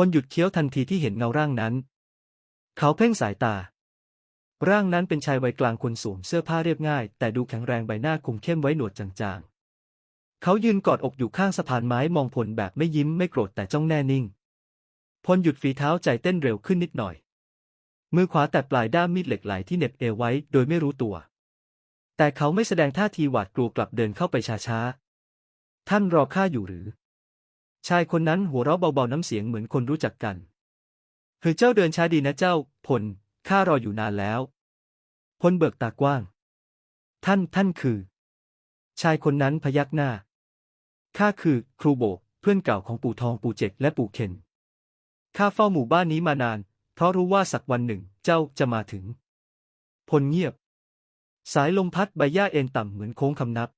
พลหยุดเคี้ยวทันทีที่เห็นเงาร่างนั้น เขาเพ่งสายตา ร่างนั้นเป็นชายวัยกลางคนสวมเสื้อผ้าเรียบง่าย แต่ดูแข็งแรงใบหน้าคมเข้มไว้หนวดจางๆ เขายืนกอดอกอยู่ข้างสะพานไม้มองพลแบบไม่ยิ้มไม่โกรธแต่จ้องแน่นิ่ง พลหยุดฝีเท้าใจเต้นเร็วขึ้นนิดหน่อย มือขวาแตะปลายด้ามมีดเหล็กไหลที่เหน็บเอวไว้ โดยไม่รู้ตัว แต่เขาไม่แสดงท่าทีหวาดกลัวกลับเดินเข้าไปช้าๆท่านรอข้าอยู่หรือ ชายคนนั้นหัวเราะเบาๆน้ำเสียงเหมือนคนรู้จักกันคือเจ้าเดินช้าดีนะเจ้า พล ข้ารออยู่นานแล้ว พลเบิกตากว้าง ท่าน ท่านคือ ชายคนนั้นพยักหน้า ข้าคือ ครูโบก เพื่อนเก่าของปู่ทองปู่เจกและปู่เคนข้าเฝ้าหมู่บ้านนี้มานาน เพราะรู้ว่าสักวันหนึ่งเจ้าจะมาถึง พลเงียบ สายลมพัดใบหญ้าเอ็นต่ำเหมือนโค้งคำนับ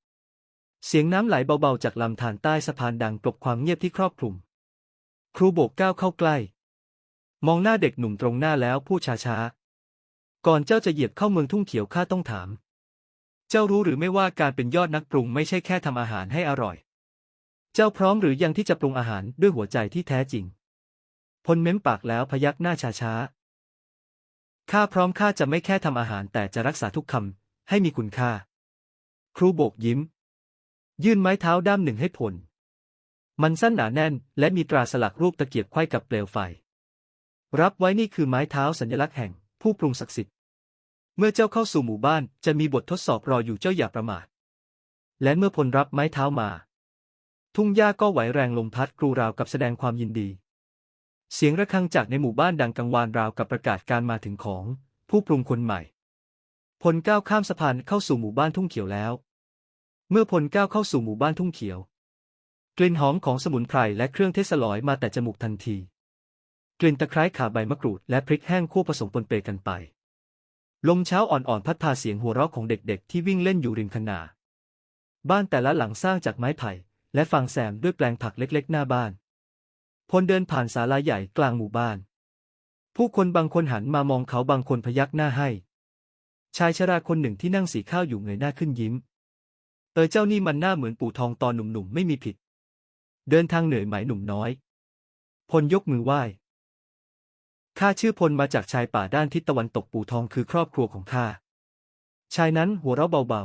เสียงน้ำไหลเบาๆจากลำธารใต้สะพานดังกลบความเงียบที่ครอบคลุม ครูโบกก้าวเข้าใกล้ มองหน้าเด็กหนุ่มตรงหน้าแล้วพูดช้าๆ ก่อนเจ้าจะเหยียบเข้าเมืองทุ่งเขียวข้าต้องถาม เจ้ารู้หรือไม่ว่าการเป็นยอดนักปรุงไม่ใช่แค่ทำอาหารให้อร่อย เจ้าพร้อมหรือยังที่จะปรุงอาหารด้วยหัวใจที่แท้จริง พลเม้มปากแล้วพยักหน้าช้าๆ ข้าพร้อมข้าจะไม่แค่ทำอาหารแต่จะรักษาทุกคำให้มีคุณค่า ครูโบกยิ้ม ยื่นไม้เท้าด้ามหนึ่งให้พล มันสั้นหนาแน่น และมีตราสลักรูปตะเกียบไขว้กับเปลวไฟ รับไว้นี่คือไม้เท้าสัญลักษณ์แห่ง ผู้ปรุงศักดิ์สิทธิ์ เมื่อเจ้าเข้าสู่หมู่บ้านจะมีบททดสอบรออยู่เจ้าอย่าประมาท และเมื่อพลรับไม้เท้ามา ทุ่งหญ้าก็ไหวแรงลมพัดกรูราวกับแสดงความยินดี เสียงระฆังจากในหมู่บ้านดังกังวานราวกับประกาศการมาถึงของ ผู้ปรุงคนใหม่พลก้าวข้ามสะพานเข้าสู่หมู่บ้านทุ่งเขียวแล้ว เมื่อพลก้าวเข้าสู่หมู่บ้านทุ่งเขียว กลิ่นหอมของสมุนไพรและเครื่องเทศลอยมาแต่จมูกทันที กลิ่นตะไคร้ขาใบมะกรูดและพริกแห้งคั่วผสมปนเปกันไป ลมเช้าอ่อนๆพัดพาเสียงหัวเราะของเด็กๆ ที่วิ่งเล่นอยู่ริมคะนา บ้านแต่ละหลังสร้างจากไม้ไผ่ และฟางแซมด้วยแปลงผักเล็กๆ หน้าบ้านพลเดินผ่านศาลาใหญ่กลางหมู่บ้าน ผู้คนบางคนหันมามองเขาบางคนพยักหน้าให้ ชายชราคนหนึ่งที่นั่งสีข้าวอยู่เงยหน้าขึ้นยิ้ม อเจ้านี่มันหน้าเหมือนปู่ทองตอนหนุ่มๆไม่มีผิด เดินทางเหนื่อยไหมหนุ่มน้อย พลยกมือไหว้ข้าชื่อพลมาจากชายป่าด้านทิศตะวันตกปู่ทองคือครอบครัวของข้า ชายนั้นหัวเราะเบา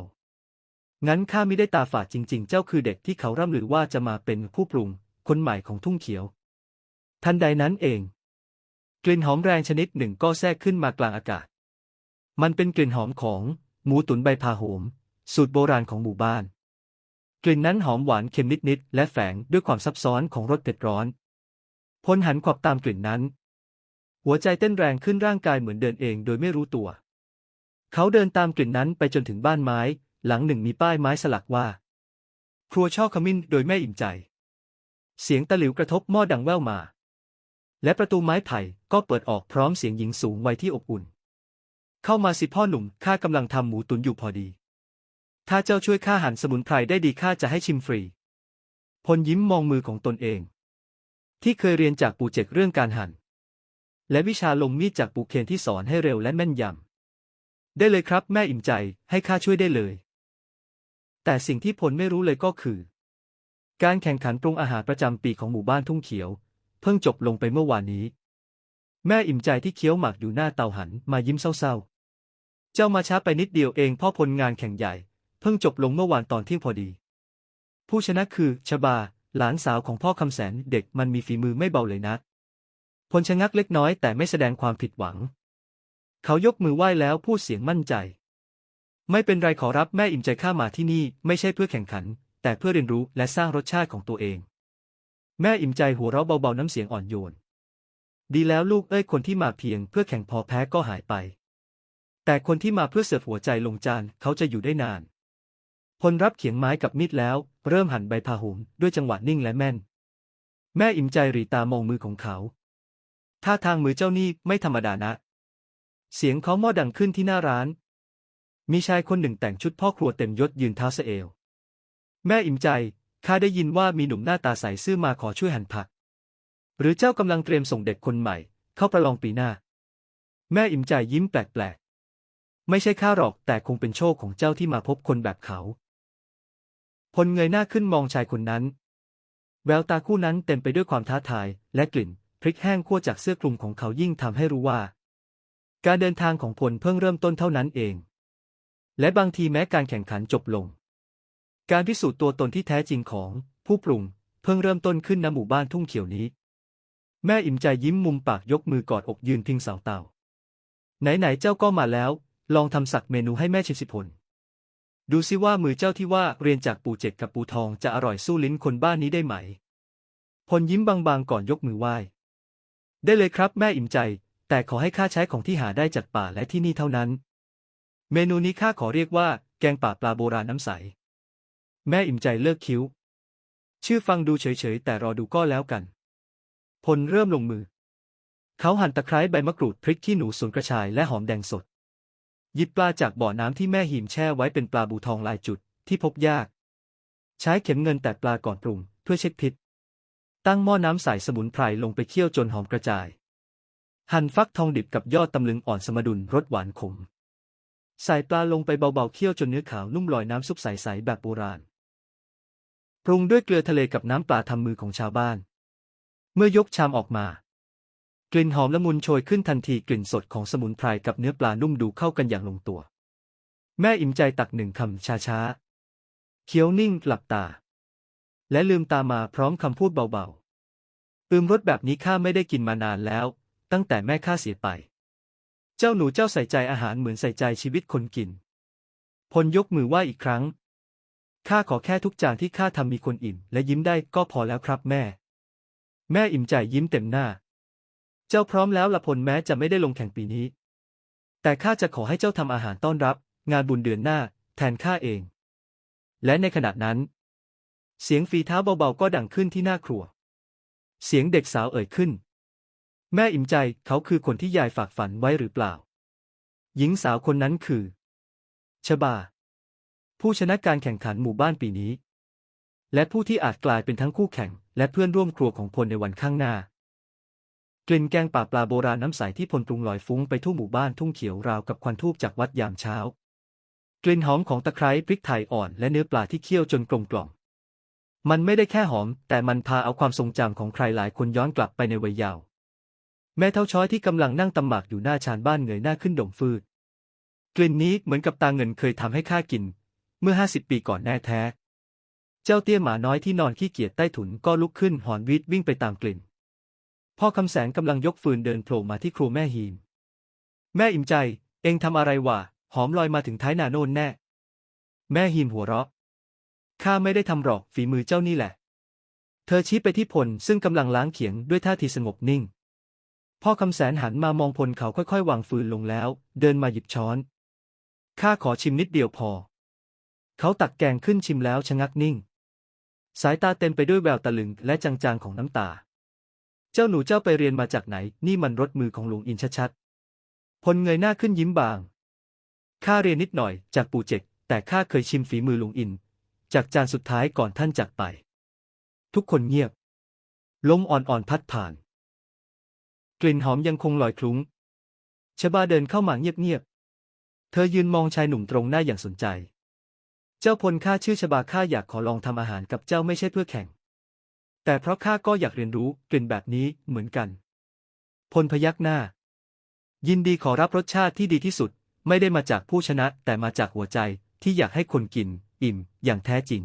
ๆ งั้นข้าไม่ได้ตาฝาดจริง ๆ เจ้าคือเด็กที่เขาร่ำลือว่าจะมาเป็นผู้ปรุง คนใหม่ของทุ่งเขียว ทันใดนั้นเอง กลิ่นหอมแรงชนิดหนึ่งก็แทรกขึ้นมากลางอากาศ มันเป็นกลิ่นหอมของหมูตุ๋นใบพาโหม สูตรโบราณของหมู่บ้าน กลิ่นนั้นหอมหวานเค็มนิดๆและแฝงด้วยความซับซ้อนของรสเผ็ดร้อนพลหันขวับตามกลิ่นนั้น หัวใจเต้นแรงขึ้นร่างกายเหมือนเดินเองโดยไม่รู้ตัว เขาเดินตามกลิ่นนั้นไปจนถึงบ้านไม้ หลังหนึ่งมีป้ายไม้สลักว่า ครัวช่อขมิ้นโดยแม่อิ่มใจ เสียงตะหลิวกระทบหม้อดังแว่วมา และประตูไม้ไผ่ก็เปิดออกพร้อมเสียงหญิงสูงวัยที่อบอุ่น เข้ามาสิพ่อหนุ่มข้ากำลังทำหมูตุ๋นอยู่พอดี ถ้าเจ้าช่วยข้าหั่นสมุนไพรได้ดีข้าจะให้ชิมฟรี พลยิ้มมองมือของตนเอง ที่เคยเรียนจากปู่เจกเรื่องการหั่น และวิชาลงมีดจากปู่เคนที่สอนให้เร็วและแม่นยำ ได้เลยครับแม่อิ่มใจให้ข้าช่วยได้เลย แต่สิ่งที่พลไม่รู้เลยก็คือ การแข่งขันปรุงอาหารประจำปีของหมู่บ้านทุ่งเขียว เพิ่งจบลงไปเมื่อวานนี้ แม่อิ่มใจที่เคี้ยวหมากอยู่หน้าเตาหันมายิ้มเศร้าๆ เจ้ามาช้าไปนิดเดียวเองพ่อพลงานแข่งใหญ่ พิ่งจบลงเมื่อวานตอนเที่ยงพอดี ผู้ชนะคือ ชบา หลานสาวของพ่อคำแสนเด็กมันมีฝีมือไม่เบาเลยนะพลชะงักเล็กน้อยแต่ไม่แสดงความผิดหวัง เขายกมือไหว้แล้วพูดเสียงมั่นใจ ไม่เป็นไรขอรับแม่อิ่มใจข้ามาที่นี่ไม่ใช่เพื่อแข่งขัน แต่เพื่อเรียนรู้และสร้างรสชาติของตัวเอง แม่อิ่มใจหัวเราะเบาๆน้ำเสียงอ่อนโยน ดีแล้วลูกเอ้ยคนที่มาเพียงเพื่อแข่งพอแพ้ก็หายไป แต่คนที่มาเพื่อเสิร์ฟหัวใจลงจานเขาจะอยู่ได้นาน พลรับเขียงไม้กับมีดแล้ว เริ่มหั่นใบพาหุมด้วยจังหวะนิ่งและแม่น แม่อิ่มใจรีตามองมือของเขา ท่าทางมือเจ้านี่ไม่ธรรมดานะ เสียงเคาหม้อดังขึ้นที่หน้าร้าน มีชายคนหนึ่งแต่งชุดพ่อครัวเต็มยศยืนเท้าเสเอว แม่อิ่มใจข้าได้ยินว่ามีหนุ่มหน้าตาใสซื่อมาขอช่วยหั่นผัก หรือเจ้ากำลังเตรียมส่งเด็กคนใหม่ เข้าประลองปีหน้า แม่อิ่มใจยิ้มแปลกๆ ไม่ใช่ข้าหรอกแต่คงเป็นโชคของเจ้าที่มาพบคนแบบเขา พลเงยหน้าขึ้นมองชายคนนั้น แววตาคู่นั้นเต็มไปด้วยความท้าทาย และกลิ่น พริกแห้งคั่วจากเสื้อคลุมของเขายิ่งทำให้รู้ว่า การเดินทางของพลเพิ่งเริ่มต้นเท่านั้นเอง และบางทีแม้การแข่งขันจบลง การพิสูจน์ตัวตนที่แท้จริงของผู้ปรุงเพิ่งเริ่มต้นขึ้นณหมู่บ้านทุ่งเขียวนี้ แม่อิ่มใจยิ้มมุมปากยกมือกอดอกยืนพิงเสาเตาไหนๆเจ้าก็มาแล้ว ลองทำสักเมนูให้แม่ชิมสิพล ดูสิว่ามือเจ้าที่ว่าเรียนจากปู่เจ็ดกับปู่ทองจะอร่อยสู้ลิ้นคนบ้านนี้ได้ไหม พลยิ้มบางๆก่อนยกมือไหว้ ได้เลยครับแม่อิ่มใจ แต่ขอให้ข้าใช้ของที่หาได้จากป่าและที่นี่เท่านั้น เมนูนี้ข้าขอเรียกว่า แกงป่าปลาโบราณน้ำใส แม่อิ่มใจเลิกคิ้ว ชื่อฟังดูเฉยๆแต่รอดูก็แล้วกัน พลเริ่มลงมือ เขาหั่นตะไคร้ใบมะกรูดพริกขี้หนูสวนกระชายและหอมแดงสด หยิบปลาจากบ่อน้ำที่แม่หิมแช่ไว้เป็นปลาบูทองลายจุดที่พบยาก ใช้เข็มเงินแตะปลาก่อนปรุงเพื่อเช็ดพิษ ตั้งหม้อน้ำใส่สมุนไพรลงไปเคี่ยวจนหอมกระจาย หั่นฟักทองดิบกับยอดตำลึงอ่อนสมดุลรสหวานขม ใส่ปลาลงไปเบาๆเคี่ยวจนเนื้อขาวนุ่มลอยน้ำซุปใสๆแบบโบราณ ปรุงด้วยเกลือทะเลกับน้ำปลาทำมือของชาวบ้าน เมื่อยกชามออกมา กลิ่นหอมละมุนโชยขึ้นทันทีกลิ่นสดของสมุนไพรกับเนื้อปลานุ่มดูเข้ากันอย่างลงตัว แม่อิ่มใจตักหนึ่งคำช้าๆเคี้ยวนิ่งหลับตา และลืมตามาพร้อมคำพูดเบาๆอืมรสแบบนี้ข้าไม่ได้กินมานานแล้ว ตั้งแต่แม่ข้าเสียไป เจ้าหนูเจ้าใส่ใจอาหารเหมือนใส่ใจชีวิตคนกิน พลยกมือไหว้อีกครั้งข้าขอแค่ทุกจานที่ข้าทำมีคนอิ่ม และยิ้มได้ก็พอแล้วครับแม่ แม่อิ่มใจยิ้มเต็มหน้า เจ้าพร้อมแล้วละพลแม้จะไม่ได้ลงแข่งปีนี้ แต่ข้าจะขอให้เจ้าทำอาหารต้อนรับ งานบุญเดือนหน้า แทนข้าเอง และในขณะนั้น เสียงฝีเท้าเบาๆก็ดังขึ้นที่หน้าครัว เสียงเด็กสาวเอ่ยขึ้น แม่อิ่มใจเขาคือคนที่ยายฝากฝันไว้หรือเปล่า หญิงสาวคนนั้นคือ ชบา ผู้ชนะการแข่งขันหมู่บ้านปีนี้ และผู้ที่อาจกลายเป็นทั้งคู่แข่ง และเพื่อนร่วมครัวของพลในวันข้างหน้า กลิ่นแกงป่าปลาโบราณน้ำใสที่พลปรุงลอยฟุ้งไปทั่วหมู่บ้านทุ่งเขียวราวกับควันทูบจากวัดยามเช้า กลิ่นหอมของตะไคร้พริกไทยอ่อนและเนื้อปลาที่เคี่ยวจนกลมกล่อม มันไม่ได้แค่หอม แต่มันพาเอาความทรงจำของใครหลายคนย้อนกลับไปในวัยเยาว์แม่เท่าช้อยที่กำลังนั่งตำหมากอยู่หน้าชานบ้านเงยหน้าขึ้นดมฟืด กลิ่นนี้เหมือนกับตาเงินเคยทำให้ข้ากิน เมื่อห้าสิบปีก่อนแน่แท้ เจ้าเตี้ยหมาน้อยที่นอนขี้เกียจใต้ถุนก็ลุกขึ้นหอนวิดวิ่งไปตามกลิ่น พ่อคำแสงกำลังยกฟืนเดินโผล่มาที่ครัวแม่ฮีม แม่อิ่มใจ เองทำอะไรวะ หอมลอยมาถึงท้ายนาโน่นแน่ แม่ฮีมหัวเราะ ข้าไม่ได้ทำหรอกฝีมือเจ้านี่แหละ เธอชี้ไปที่พลซึ่งกำลังล้างเขียงด้วยท่าทีสงบนิ่ง พ่อคำแสนหันมามองพลเขาค่อยๆ วางฟืนลงแล้ว เดินมาหยิบช้อน ข้าขอชิมนิดเดียวพอ เขาตักแกงขึ้นชิมแล้วชะงักนิ่ง สายตาเต็มไปด้วยแววตะลึงและจางๆของน้ำตา เจ้าหนูเจ้าไปเรียนมาจากไหน นี่มันรถมือของหลวงอินชัดๆพลเงยหน้าขึ้นยิ้มบาง ข้าเรียนนิดหน่อยจากปู่เจก แต่ข้าเคยชิมฝีมือหลวงอิน จากจานสุดท้ายก่อนท่านจากไป ทุกคนเงียบ ลมอ่อนๆพัดผ่าน กลิ่นหอมยังคงลอยคลุ้ง ชบาเดินเข้ามาเงียบๆ เธอยืนมองชายหนุ่มตรงหน้าอย่างสนใจ เจ้าพลข้าชื่อชบาข้าอยากขอลองทำอาหารกับเจ้าไม่ใช่เพื่อแข่ง แต่เพราะข้าก็อยากเรียนรู้กลิ่นแบบนี้เหมือนกัน พลพยักหน้า ยินดีขอรับรสชาติที่ดีที่สุด ไม่ได้มาจากผู้ชนะแต่มาจากหัวใจที่อยากให้คนกิน อิ่ม อย่างแท้จริง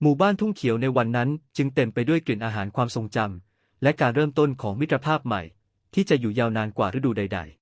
หมู่บ้านทุ่งเขียวในวันนั้นจึงเต็มไปด้วยกลิ่นอาหารความทรงจำและการเริ่มต้นของมิตรภาพใหม่ ที่จะอยู่ยาวนานกว่าฤดูใด ๆ